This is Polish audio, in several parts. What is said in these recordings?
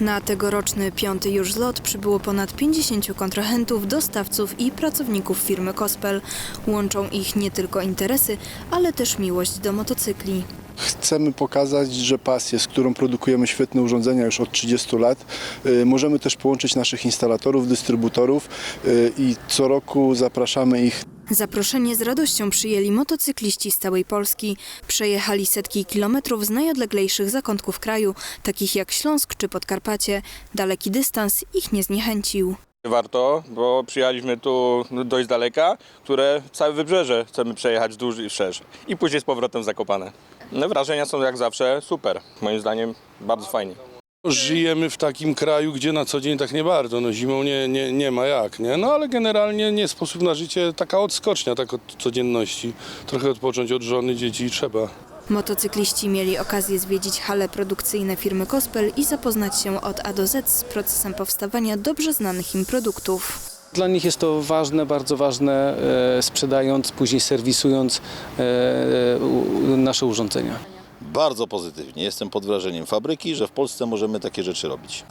Na tegoroczny piąty już zlot przybyło ponad 50 kontrahentów, dostawców i pracowników firmy Kospel. Łączą ich nie tylko interesy, ale też miłość do motocykli. Chcemy pokazać, że pasję, z którą produkujemy świetne urządzenia już od 30 lat, y, możemy też połączyć naszych instalatorów, dystrybutorów y, i co roku zapraszamy ich Zaproszenie z radością przyjęli motocykliści z całej Polski. Przejechali setki kilometrów z najodleglejszych zakątków kraju, takich jak Śląsk czy Podkarpacie. Daleki dystans ich nie zniechęcił. Warto, bo przyjechaliśmy tu dość daleka, które całe wybrzeże chcemy przejechać wzdłuż i wszerz. I później z powrotem Zakopane. No, wrażenia są jak zawsze super. Moim zdaniem bardzo fajnie. Żyjemy w takim kraju, gdzie na co dzień tak nie bardzo. No zimą nie, nie, nie ma jak, nie? No ale generalnie nie sposób na życie, taka odskocznia, tak od codzienności. Trochę odpocząć od żony, dzieci trzeba. Motocykliści mieli okazję zwiedzić hale produkcyjne firmy Kospel i zapoznać się od A do Z z procesem powstawania dobrze znanych im produktów. Dla nich jest to ważne, bardzo ważne, e, sprzedając, później serwisując e, e, nasze urządzenia. Bardzo pozytywnie. Jestem pod wrażeniem fabryki, że w Polsce możemy takie rzeczy robić.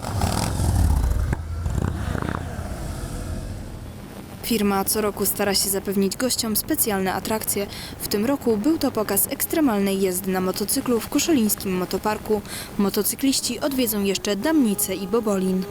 Firma co roku stara się zapewnić gościom specjalne atrakcje. W tym roku był to pokaz ekstremalnej jazdy na motocyklu w Koszalińskim Motoparku. Motocykliści odwiedzą jeszcze Damnicę i Bobolin.